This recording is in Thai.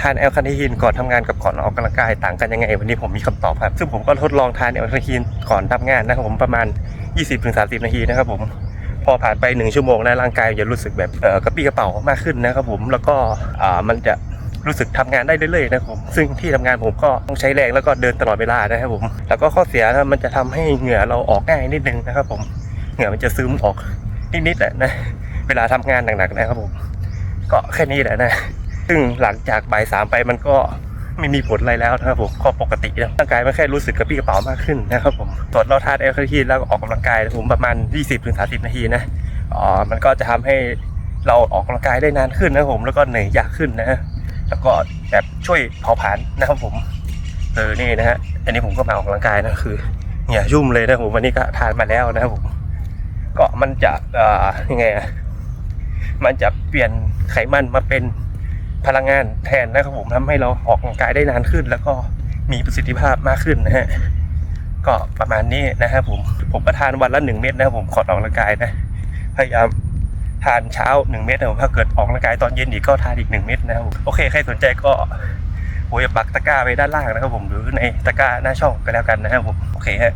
ทานแอลคาเนทีนก่อนทำงานกับก่อนออกกำลังกายต่างกันยังไง วันนี้ผมมีคำตอบครับ ซึ่งผมก็ทดลองทานแอลคาเนทีนก่อนทำงานนะครับผมประมาณ 20-30 นาทีนะครับผมพอผ่านไป 1 ชั่วโมงแล้วร่างกายจะรู้สึกแบบกระปี้กระเป๋ามากขึ้นนะครับผมแล้วก็มันจะรู้สึกทำงานได้เรื่อยๆนะครับผมซึ่งที่ทำงานผมก็ต้องใช้แรงแล้วก็เดินตลอดเวลานะครับผมแล้วก็ข้อเสียนะมันจะทำให้เหงื่อเราออกง่ายนิดนึงนะครับผมเหงื่อมันจะซึมออกนิดๆแหละนะเวลาทำงานหนักๆนะครับผมก็แค่นี้แหละนะ ซึ่งหลังจากบ่ายสามไปมันก็ไม่มีผลอะไรแล้วนะครับผมก็ปกตินะร่างกายมันแค่รู้สึกกระปี้กระเป๋ามากขึ้นนะครับผมส่วนเราทานแอลคาเนทีนแล้วก็ออกกำลังกายผมประมาณ 20-30 นาทีนะอ๋อมันก็จะทำให้เราออกกำลังกายได้นานขึ้นนะผมแล้วก็เหนื่อยยากขึ้นนะฮะแล้วก็แบบช่วยเผาผลาญนะครับผมเออนี่นะฮะอันนี้ผมก็มาออกกำลังกายนะคือเหงื่อยุ่มเลยนะผมวันนี้ก็ทานมาแล้วนะครับผมก็มันจะเอ่อยังไงอะมันจะเปลี่ยนไขมันมาเป็น พลังงานแทนนะครับผมทำให้เราออกกำลังกายได้นานขึ้น แล้วก็มีประสิทธิภาพมากขึ้นนะฮะก็ประมาณนี้นะครับผมผมก็ทานวันละหนึ่งเม็ดนะครับผมขอออกกำลังกายนะพยายามทานเช้าหนึ่งเม็ดนะผมถ้าเกิดออกกำลังกายตอนเย็นอีกก็ทานอีกหนึ่งเม็ดนะครับผมโอเคใครสนใจก็ผมจะปักตะกร้าไว้ด้านล่างนะครับผมหรือในตะกร้าหน้าช่องก็แล้วกันนะครับผมโอเคฮะ